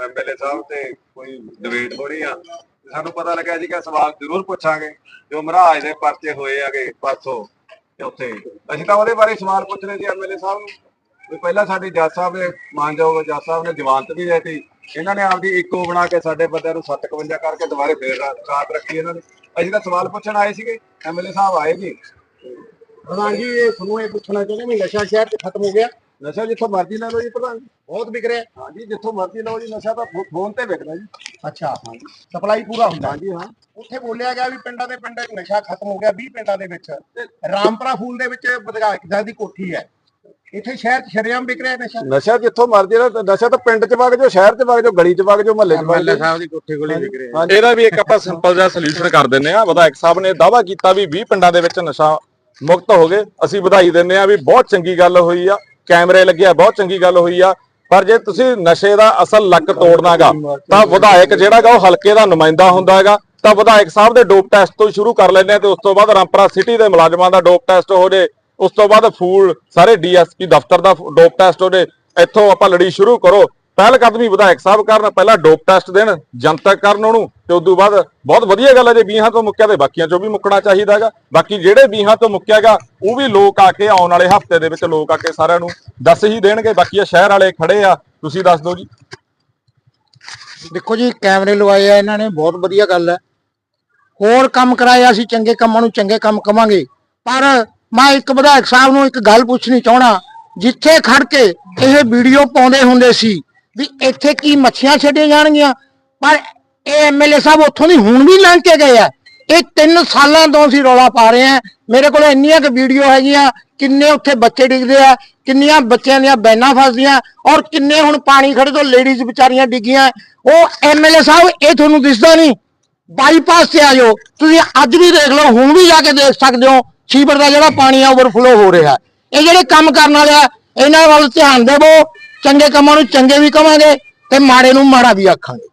MLA ਸਾਹਿਬ ਤੇ ਕੋਈ debate ਹੋਣੀ ਆ ਸਾਨੂੰ ਪਤਾ ਲੱਗਿਆ ਜੀ ਕਿ ਸਵਾਲ ਜ਼ਰੂਰ ਪੁੱਛਾਂਗੇ, ਜੋ ਮਹਾਰਾਜ ਦੇ ਪਰਚੇ ਹੋਏ ਆਗੇ ਪਰਸੋਂ ਚੌਥੇ ਅਸੀਂ ਤਾਂ ਉਹਦੇ ਬਾਰੇ ਸਵਾਲ ਪੁੱਛਣੇ ਸੀ ਐਮਐਲਏ ਸਾਹਿਬ ਨੂੰ। ਵੀ ਪਹਿਲਾਂ ਸਾਡੇ ਜੱਜ ਸਾਹਿਬ ਨੇ, ਮਾਨਯੋਗ ਜੱਜ ਸਾਹਿਬ ਨੇ ਜ਼ਮਾਨਤ ਵੀ ਦਿੱਤੀ। ਇਹਨਾਂ ਨੇ ਆਪਦੀ ਇੱਕੋ ਬਣਾ ਕੇ ਸਾਡੇ ਬੰਦਿਆਂ ਨੂੰ 751 ਕਰਕੇ ਦੁਬਾਰੇ ਫੇਰ ਰਾਤ ਰੱਖੀ ਇਹਨਾਂ ਨੇ। ਅਸੀਂ ਤਾਂ ਸਵਾਲ ਪੁੱਛਣ ਆਏ ਸੀਗੇ ਐਮਐਲਏ ਸਾਹਿਬ ਆਏ ਨਹੀਂ ਪ੍ਰਧਾਨ ਜੀ ਤੁਹਾਨੂੰ ਇਹ ਪੁੱਛਣਾ ਚਾਹੁੰਦੇ ਵੀ ਨਸ਼ਾ ਸ਼ਹਿਰ 'ਚ ਖਤਮ ਹੋ ਗਿਆ। ਨਸ਼ਾ ਜਿੱਥੋਂ ਮਰਜ਼ੀ ਲੈ ਲਓ ਜੀ ਪ੍ਰਧਾਨ ਜੀ। ਬਹੁਤ ਵਿਕ ਰਿਹਾ। ਹਾਂਜੀ ਜਿੱਥੋਂ ਮਰਜ਼ੀ ਲਓ ਜੀ ਨਸ਼ਾ ਤਾਂ ਫੋ- ਫੋਨ ਤੇ ਵਿਕਦਾ ਜੀ। ਅੱਛਾ। ਸਪਲਾਈ ਪੂਰਾ ਹੁੰਦਾ। ਹਾਂਜੀ ਹਾਂ। ਉੱਥੇ ਬੋਲਿਆ ਗਿਆ ਵੀ ਪਿੰਡਾਂ ਦੇ ਪਿੰਡ ਨਸ਼ਾ ਖਤਮ ਹੋ ਗਿਆ 20 ਪਿੰਡਾਂ ਦੇ ਵਿੱਚ। ਰਾਮਪੁਰਾ ਫੂਲ ਦੇ ਵਿੱਚ ਵਿਧਾਇਕ ਸਾਹਿਬ ਦੀ ਕੋਠੀ ਹੈ। ਇੱਥੇ ਸ਼ਹਿਰ 'ਚ ਸ਼ਰੇਆਮ ਵਿਕ ਰਿਹਾ ਨਸ਼ਾ। ਨਸ਼ਾ ਜਿੱਥੋਂ ਮਰਜ਼ੀ ਲੈ ਨਸ਼ਾ ਤਾਂ ਪਿੰਡ 'ਚ ਵਗ ਜਾਓ ਸ਼ਹਿਰ 'ਚ ਵਗ ਜਾਓ ਗਲੀ 'ਚ ਵਗ ਜਾਓ ਮਹੱਲੇ 'ਚ ਵਗ ਜਾਓ। ਸਾਹਿਬ ਦੀ ਕੋਠੀ ਕੋਲੇ ਵਿਕ ਰਿਹਾ। ਹਾਂਜੀ। ਇਹਦਾ ਵੀ ਇੱਕ ਆਪਾਂ ਸਿੰਪਲ ਜਿਹਾ ਸੋਲੂਸ਼ਨ ਕਰ ਦਿੰਨੇ ਆ ਵਿਧਾਇਕ ਸਾਹਿਬ ਨੇ ਦਾਵਾ ਕੀਤਾ ਵੀ 20 ਪਿੰਡਾਂ ਦੇ ਵਿੱਚ ਨਸ਼ਾ ਮੁਕਤ ਹੋ ਗਏ। ਅਸੀਂ ਵਧਾਈ ਦਿੰਨੇ ਆ ਵੀ ਬਹੁਤ ਚੰਗੀ ਗੱਲ ਹੋਈ ਆ। ਕੈਮਰੇ ਲੱਗਿਆ ਬਹੁਤ ਚੰਗੀ ਗੱਲ ਹੋਈ ਆ। ਪਰ ਜੇ ਤੁਸੀਂ ਨਸ਼ੇ ਦਾ ਅਸਲ ਲੱਕ ਤੋੜਨਾਗਾ, ਤਾਂ ਵਿਧਾਇਕ ਜਿਹੜਾਗਾ ਉਹ ਹਲਕੇ ਦਾ ਨੁਮਾਇੰਦਾ ਹੁੰਦਾ ਹੈਗਾ। ਤਾਂ ਵਿਧਾਇਕ ਸਾਹਿਬ ਦੇ ਡੋਪ ਟੈਸਟ ਤੋਂ ਸ਼ੁਰੂ ਕਰ ਲੈਂਦੇ ਆ ਤੇ ਉਸ ਤੋਂ ਬਾਅਦ ਰਾਮਪੁਰਾ ਸਿਟੀ ਦੇ ਮੁਲਾਜ਼ਮਾਂ ਦਾ ਡੋਪ ਟੈਸਟ ਹੋ ਜੇ, ਉਸ ਤੋਂ ਬਾਅਦ ਫੂਲ ਸਾਰੇ ਡੀਐਸਪੀ ਦਫ਼ਤਰ ਦਾ ਡੋਪ ਟੈਸਟ ਹੋ ਜੇ, ਇੱਥੋਂ ਆਪਾਂ ਲੜੀ ਸ਼ੁਰੂ ਕਰੋ। ਪਹਿਲ ਕਦਮੀ ਵਿਧਾਇਕ ਸਾਹਿਬ ਕਰਨ, ਪਹਿਲਾਂ ਡੋਪ ਟੈਸਟ ਦੇਣ, ਜਨਤਕ ਕਰਨ ਉਹਨੂੰ, ਤੇ ਉਦੋਂ ਬਾਅਦ ਬਹੁਤ ਵਧੀਆ ਗੱਲ ਹੈ ਜੇ 20 ਤੋਂ ਮੁੱਕਿਆ ਤੇ ਬਾਕੀਆਂ ਚੋਂ ਵੀ ਮੁੱਕਣਾ ਚਾਹੀਦਾ ਹੈਗਾ। ਬਾਕੀ ਜਿਹੜੇ 20 ਤੋਂ ਮੁੱਕਿਆਗਾ ਉਹ ਵੀ ਲੋਕ ਆ ਕੇ ਆਉਣ ਵਾਲੇ ਹਫ਼ਤੇ ਦੇ ਵਿੱਚ ਲੋਕ ਆ ਕੇ ਸਾਰਿਆਂ ਨੂੰ ਦੱਸ ਹੀ ਦੇਣਗੇ। ਬਾਕੀ ਆ ਸ਼ਹਿਰ ਵਾਲੇ ਖੜੇ ਆ, ਤੁਸੀਂ ਦੱਸ ਦਿਓ ਜੀ। ਦੇਖੋ ਜੀ, ਕੈਮਰੇ ਲਵਾਏ ਆ ਇਹਨਾਂ ਨੇ, ਬਹੁਤ ਵਧੀਆ ਗੱਲ ਹੈ। ਹੋਰ ਕੰਮ ਕਰਾਇਆ ਅਸੀਂ ਚੰਗੇ ਕੰਮਾਂ ਨੂੰ ਚੰਗੇ ਕੰਮ ਕਵਾਂਗੇ। ਪਰ ਮੈਂ ਇੱਕ ਵਿਧਾਇਕ ਸਾਹਿਬ ਨੂੰ ਇੱਕ ਗੱਲ ਪੁੱਛਣੀ ਚਾਹਣਾ ਜਿੱਥੇ ਖੜ ਕੇ ਇਹ ਵੀਡੀਓ ਪਾਉਂਦੇ ਹੁੰਦੇ ਸੀ ਵੀ ਇੱਥੇ ਕੀ ਮੱਛੀਆਂ ਛੱਡੀਆਂ ਜਾਣਗੀਆਂ? ਪਰ ਇਹ ਐਮਐਲਏ ਸਾਹਿਬ ਉੱਥੋਂ ਦੀ ਹੁਣ ਵੀ ਲੰਘ ਕੇ ਗਏ ਆ। ਇਹ 3 ਸਾਲਾਂ ਤੋਂ ਅਸੀਂ ਰੌਲਾ ਪਾ ਰਹੇ ਆ ਮੇਰੇ ਕੋਲ ਇੰਨੀਆਂ ਕਿ ਵੀਡੀਓ ਹੈਗੀਆਂ, ਕਿੰਨੇ ਉੱਥੇ ਬੱਚੇ ਡਿੱਗਦੇ ਆ, ਕਿੰਨੀਆਂ ਬੱਚਿਆਂ ਦੀਆਂ ਬੈਨਾਂ ਫਸਦੀਆਂ, ਔਰ ਕਿੰਨੇ ਹੁਣ ਪਾਣੀ ਖੜੇ ਤੋਂ ਲੇਡੀਜ਼ ਵਿਚਾਰੀਆਂ ਡਿੱਗੀਆਂ। ਉਹ ਐਮਐਲਏ ਸਾਹਿਬ ਇਹ ਤੁਹਾਨੂੰ ਦਿਸਦਾ ਨਹੀਂ। ਬਾਈਪਾਸ ਤੇ ਆ ਜਾਓ। ਤੁਸੀਂ ਅੱਜ ਵੀ ਦੇਖ ਲਓ, ਹੁਣ ਵੀ ਜਾ ਕੇ ਦੇਖ ਸਕਦੇ ਹੋ ਸੀਵਰ ਦਾ ਜਿਹੜਾ ਪਾਣੀ ਆ ਓਵਰਫਲੋ ਹੋ ਰਿਹਾ। ਇਹ ਜਿਹੜੇ ਕੰਮ ਕਰਨ ਵਾਲੇ ਆ, ਇਹਨਾਂ ਵੱਲ ਧਿਆਨ ਦੇਵੋ। ਚੰਗੇ ਕੰਮਾਂ ਨੂੰ ਚੰਗੇ ਵੀ ਕਵਾਂਗੇ ਤੇ ਮਾੜੇ ਨੂੰ ਮਾੜਾ ਵੀ ਆਖਾਂਗੇ।